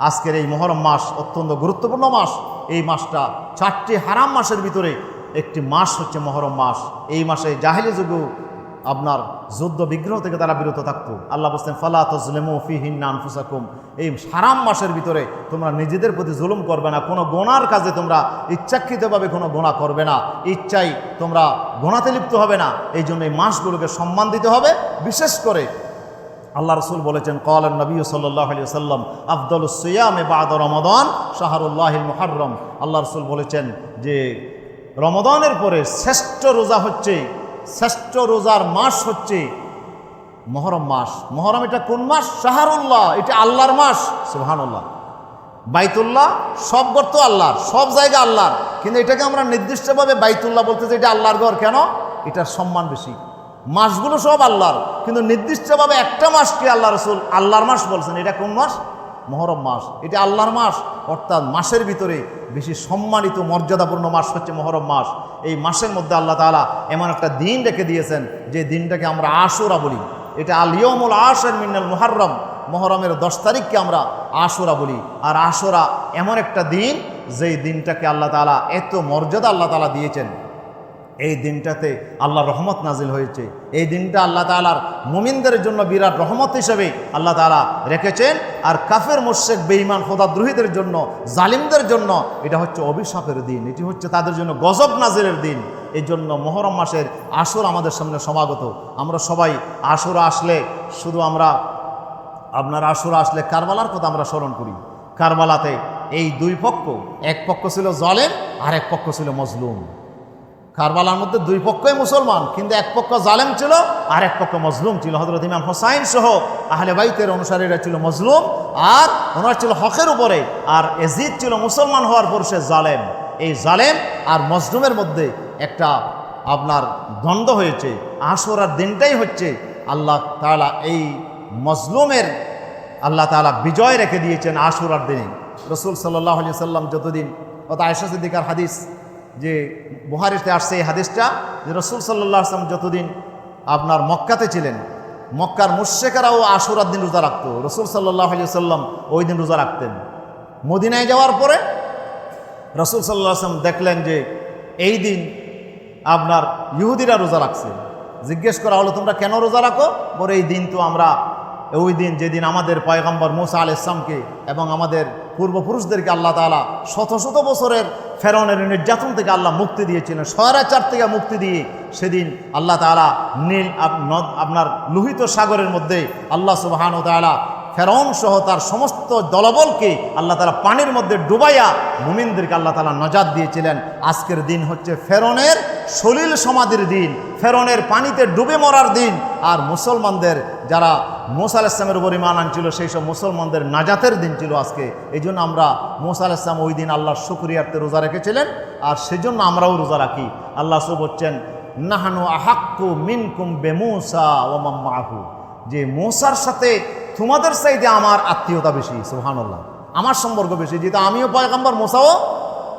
আজকের এই মহরম মাস অত্যন্ত গুরুত্বপূর্ণ মাস। এই মাসটা চারটি হারাম মাসের ভিতরে একটি মাস হচ্ছে মহরম মাস। এই মাসে জাহেলি যুগেও আপনার যুদ্ধ বিগ্রহ থেকে তারা বিরত থাকতো। আল্লাহ বলছেন, ফালা তসলেমু ফি হিন্না আনফুসাকুম। এই হারাম মাসের ভিতরে তোমরা নিজেদের প্রতি জুলুম করবে না। কোনো গোনার কাজে তোমরা ইচ্ছাকৃতভাবে কোনো গোনা করবে না। ইচ্ছাই তোমরা গোনাতে লিপ্ত হবে না। এই জন্য এই মাসগুলোকে সম্মান দিতে হবে। বিশেষ করে আল্লাহ রসুল বলেছেন কল নবী সাল্লাহ আলী সাল্লাম আফদল সৈয়ামে বাদ রমদান শাহরুল্লাহিল মুহাররম। আল্লাহ রসুল বলেছেন যে, রমদানের পরে শ্রেষ্ঠ রোজা হচ্ছে, শ্রেষ্ঠ রোজার মাস হচ্ছে মহরম মাস। মহরম এটা কোন মাস? শাহরুল্লাহ, এটা আল্লাহর মাস। সুহানুল্লাহ বাইতুল্লাহ, সব ঘর তো আল্লাহর, সব জায়গা আল্লাহর। কিন্তু এটাকে আমরা নির্দিষ্টভাবে বাইতুল্লাহ বলতে চাই এটা আল্লাহর ঘর। কেন? এটার সম্মান বেশি। মাসগুলো সব আল্লাহর। কিন্তু নির্দিষ্টভাবে একটা মাসকে আল্লাহ রসুল? আল্লাহর মাস বলছেন। এটা কোন মাস? মহরম মাস। এটা আল্লাহর মাস। অর্থাৎ মাসের ভিতরে বেশি সম্মানিত, মর্যাদাপূর্ণ মাস হচ্ছে মহরম মাস। এই মাসের মধ্যে আল্লাহ তালা এমন একটা দিন রেখে দিয়েছেন, যে দিনটাকে আমরা আশুরা বলি। এটা আলিয়মুল আশের মিনাল মুহাররম। মহরমের দশ তারিখকে আমরা আশুরা বলি। আর আশুরা এমন একটা দিন, যেই দিনটাকে আল্লাহ তালা এত মর্যাদা আল্লাহ তালা দিয়েছেন। এই দিনটাতে আল্লাহ রহমত নাজিল হয়েছে। এই দিনটা আল্লাহ তালার মুমিনদের জন্য বিরাট রহমত হিসেবে আল্লাহ তালা রেখেছেন। আর কাফের মোর্শেক বেঈমান, খোদাদ্রোহীদের জন্য, জালিমদের জন্য এটা হচ্ছে অভিশাপের দিন। এটি হচ্ছে তাদের জন্য গজব নাজিরের দিন। এই জন্য মহরম মাসের আসর আমাদের সামনে সমাগত। আমরা সবাই আসর আসলে শুধু আমরা, আপনার আসর আসলে কারবালার কথা আমরা স্মরণ করি। কারবালাতে এই দুই পক্ষ, এক পক্ষ ছিল জলেম আর এক পক্ষ ছিল মজলুম। কারবালার মধ্যে দুই পক্ষই মুসলমান, কিন্তু এক পক্ষ জালেম ছিল আর এক পক্ষ মজলুম ছিল। হজরত ইমাম হোসাইন সহ আহলে বাইতের অনুসারীরা ছিল মজলুম আর ওনার ছিল হকের উপরে আর এজিদ ছিল মুসলমান হওয়ার পর সে জালেম। এই জালেম আর মজলুমের মধ্যে একটা আপনার দ্বন্দ্ব হয়েছে আশরার দিনটাই হচ্ছে আল্লাহ তাআলা এই মজলুমের আল্লাহ তাআলা বিজয় রেখে দিয়েছেন আশুরার দিনে। রসুল সাল্লাহ আলি সাল্লাম যতদিন অত আয়সা সিদ্দিকার হাদিস যে বুহারিতে আসছে এই হাদিসটা, যে রসুল সাল্লাহ আসলাম যতদিন আপনার মক্কাতে ছিলেন, মক্কার মুর্শেকারাও আশুরার দিন রোজা রাখতো। রসুল সাল্লাহ আলি সাল্লাম ওই দিন রোজা রাখতেন। মদিনায় যাওয়ার পরে রসুল সাল্লাহ আসলাম দেখলেন যে এই দিন আপনার ইহুদিরা রোজা রাখছে। জিজ্ঞেস করা হলো, তোমরা কেন রোজা রাখো? বলে, এই দিন তো আমরা, ওই দিন যেদিন আমাদের পয়গম্বর মুসা আল ইসলামকে এবং আমাদের পূর্বপুরুষদেরকে আল্লাহ তালা শত শত বছরের ফেরনের নির্যাতন থেকে আল্লাহ মুক্তি দিয়েছিলেন। স্বরাচার থেকে মুক্তি দিয়ে সেদিন আল্লাহ তালা নীল আপনার লোহিত সাগরের মধ্যে আল্লাহ সুবাহান তালা ফেরন সহ তার সমস্ত দলবলকে আল্লাহ তালা পানির মধ্যে ডুবাইয়া মুমিনদেরকে আল্লাহ তালা নজাদ দিয়েছিলেন। আজকের দিন হচ্ছে ফেরনের সলিল সমাধির দিন, ফেরনের পানিতে ডুবে মরার দিন, আর মুসলমানদের যারা মোসা আল ইসলামের উপর ইমান আনছিল, সেই সব মুসলমানদের নাজাতের দিন ছিল আজকে। এই জন্য আমরা মোসা ইসলাম ওই দিন আল্লাহর শুক্রিয়ার্থে রোজা রেখেছিলেন, আর সেজন্য আমরাও রোজা রাখি। আল্লাহ সব বলছেন, নাহানু আহাক্কু মিনকুম বেমুসা ও মাম্মাহু যে মোসার সাথে তোমাদের চাইতে আমার আত্মীয়তা বেশি সুহানুল্লাহ আমার সম্পর্ক বেশি, যেহেতু আমিও পয়গম্বর, মোসাও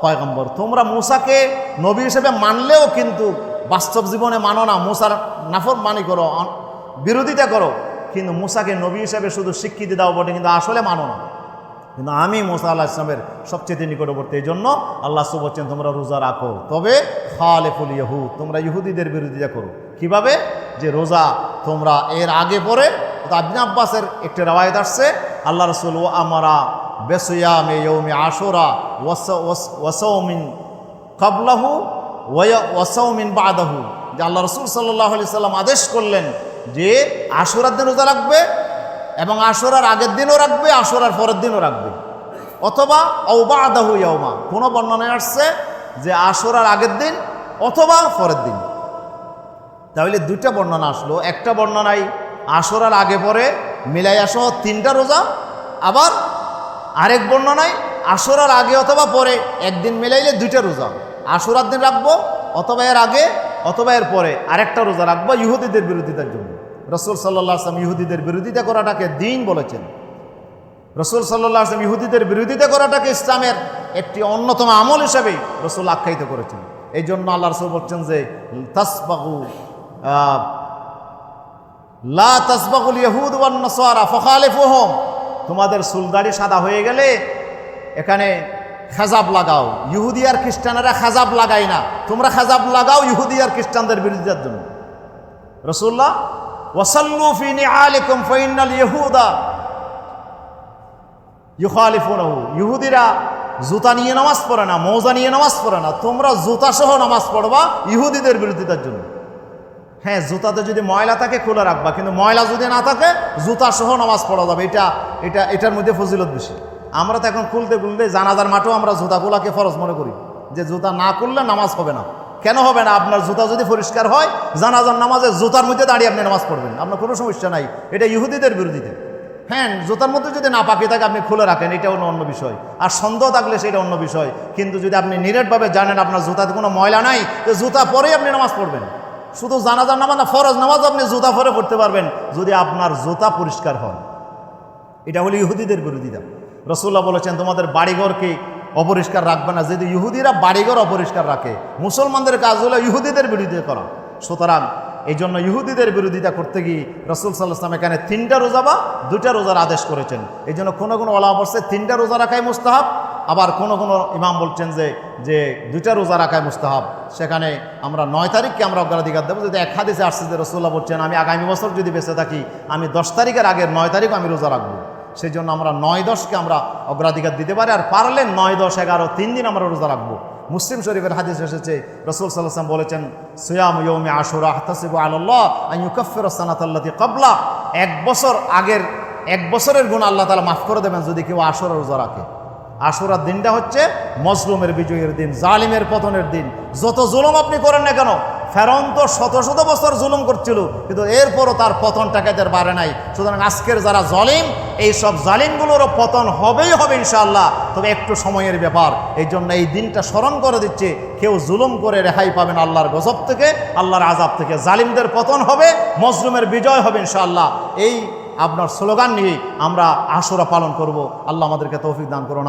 পয়গম্বর। তোমরা মূসাকে নবী হিসেবে মানলেও কিন্তু বাস্তব জীবনে মানো না। মূসার নাফর মানি করো বিরোধিতা করো। কিন্তু মূসাকে নবী হিসেবে শুধু স্বীকৃতি দাও বটে, কিন্তু আসলে মানো না। কিন্তু আমি মোসা আল্লাহ ইসলামের সবচেয়ে নিকটবর্তী, এই জন্য আল্লাহ সু বলছেন, তোমরা রোজা রাখো। তবে খালেফুল ইহু তোমরা ইহুদিদের বিরোধিতা করো। কীভাবে? যে রোজা তোমরা এর আগে পরে আবিন আব্বাসের একটি রাওয়ায়ত আসছে, আল্লাহ রসুল, ও আমারা বেসুয়ামে ইয়ৌমে আশোরা ওয়াসৌমিন কাবলাহু ওয়াসৌমিন বাদাহু। যে আল্লাহ রসুল সাল্লাহ আলি সাল্লাম আদেশ করলেন যে আশুরার দিন রোজা রাখবে এবং আশরার আগের দিনও রাখবে, আশরার পরের দিনও রাখবে। অথবা অবা আদাহু ইয়মা কোনো বর্ণনায় আসছে যে আশরার আগের দিন অথবা পরের দিন। তাহলে দুইটা বর্ণনা আসলো। একটা বর্ণনায় আশরার আগে পরে মিলাইয়া সহ তিনটা রোজা, আবার আরেক বর্ণনায় আশরার আগে অথবা পরে একদিন মিলাইলে দুইটা রোজা। আশরার দিন রাখব অথবা এর আগে অথবা এর পরে আরেকটা রোজা রাখব ইহুদিদের বিরোধিতার জন্য। রসুল সাল্লাহ আসলাম ইহুদিদের বিরোধিতা করাটাকে দিন বলেছেন। রসুল সাল্লাহ আসলাম ইহুদিদের বিরোধিতা করাটাকে ইসলামের একটি অন্যতম আমল হিসেবে রসুল আখ্যায়িত করেছেন। এই জন্য আল্লাহ রসুল বলছেন যে তাসবাগু আহ, লা তাসবাগুল ইহুদ ওয়ান নাসারা ফাখালিফুহুম। তোমাদের চুলদাড়ি সাদা হয়ে গেলে এখানে খেজাব লাগাও। ইহুদি আর খ্রিস্টানেরা খেজাব লাগায় না। তোমরা খেজাব লাগাও ইহুদি আর খ্রিস্টানদের বিরোধিতার জন্য রসুল্লাহ ইহুদিরা জুতা নিয়ে নামাজ পড়ে না, মৌজা নিয়ে নামাজ পড়ে না। তোমরা জুতা সহ নামাজ পড়বা ইহুদিদের বিরোধিতার জন্য হ্যাঁ জুতাতে যদি ময়লা থাকে, খুলে রাখবা। কিন্তু ময়লা যদি না থাকে, জুতা সহ নামাজ পড়া যাবে। এটা এটা, এটার মধ্যে ফজিলত বেশি। আমরা তো এখন খুলতে খুলতে জানাজার মাঠেও আমরা জুতাগুলাকে ফরজ মনে করি। যে জুতা না করলে নামাজ হবে না। কেন হবে না? আপনার জুতা যদি পরিষ্কার হয়, জানাজার নামাজে জুতার মধ্যে দাঁড়িয়ে আপনি নামাজ পড়বেন। আপনার কোনো সমস্যা নাই। এটা ইহুদিদের বিরোধীতে। হ্যাঁ জুতার মধ্যে যদি না পাকি থাকে, আপনি খুলে রাখেন। এটা অন্য অন্য বিষয়। আর সন্দেহ থাকলে সেটা অন্য বিষয়। কিন্তু যদি আপনি নিরেটভাবে জানেন আপনার জুতাতে কোনো ময়লা নাই, তো জুতা পরেই আপনি নামাজ পড়বেন। শুধু জানাজার নামাজ না, ফরজ নামাজ আপনি জুতা পরে পড়তে পারবেন, যদি আপনার জুতা পরিষ্কার হয়। এটা হলো ইহুদিদের বিরোধিতা। রসুল্লাহ বলেছেন, তোমাদের বাড়িঘরকে অপরিষ্কার রাখবে না? যদি ইহুদিরা বাড়িঘর অপরিষ্কার রাখে, মুসলমানদের কাজ হলো ইহুদিদের বিরোধিতা করা। সুতরাং এই জন্য ইহুদিদের বিরোধিতা করতে গিয়ে রসুল সাল্লাহাম এখানে তিনটা রোজা বা দুইটা রোজার আদেশ করেছেন। এই জন্য কোনো কোনো ওলা বলছে, তিনটা রোজা রাখাই মুস্তাহাব আবার কোনো কোনো ইমাম বলছেন যে যে দুইটা রোজা রাখাই মুস্তাহাব। সেখানে আমরা নয় তারিখকে আমরা অগ্রাধিকার দেবো। যদি এক হাদিসে আসছে যে রসুল্লাহ বলছেন, আমি আগামী বছর যদি বেঁচে থাকি, আমি দশ তারিখের আগের নয় তারিখ আমি রোজা রাখব। সেই জন্য আমরা নয় দশকে আমরা অগ্রাধিকার দিতে পারি, আর পারলে নয় দশ এগারো তিন দিন আমরা রোজা রাখব। মুসলিম শরীফের হাদিস এসেছে, রসুল সাল্লাম বলেছেন, সুয়াম ইয়মে আশুরা হাতাসিব আল্লাহ সানাতাল্লাতি কবলা এক বছর আগের, এক বছরের গুণ আল্লাহ তালা মাফ করে দেবেন যদি কেউ আশুরা রোজা রাখে। আশুরার দিনটা হচ্ছে মজলুমের বিজয়ের দিন, জালিমের পতনের দিন। যত জুলুম আপনি করেন না কেন, ফেরন তো শত শত বছর জুলুম করছিল, কিন্তু এরপরও তার পতন টাকাদের বাড়ে নাই? সুতরাং আজকের যারা জলিম, এই সব জালিমগুলোরও পতন হবেই হবে ইনশাআল্লাহ। তবে একটু সময়ের ব্যাপার, এই জন্য এই দিনটা স্মরণ করে দিচ্ছে, কেউ জুলুম করে রেহাই পাবেন আল্লাহর গজব থেকে, আল্লাহর আজাব থেকে। জালিমদের পতন হবে, মজলুমের বিজয় হবে ইনশাআল্লাহ। এই আপনার স্লোগান নিয়ে আমরা আশুরা পালন করব। আল্লাহ আমাদেরকে তৌফিক দান করুন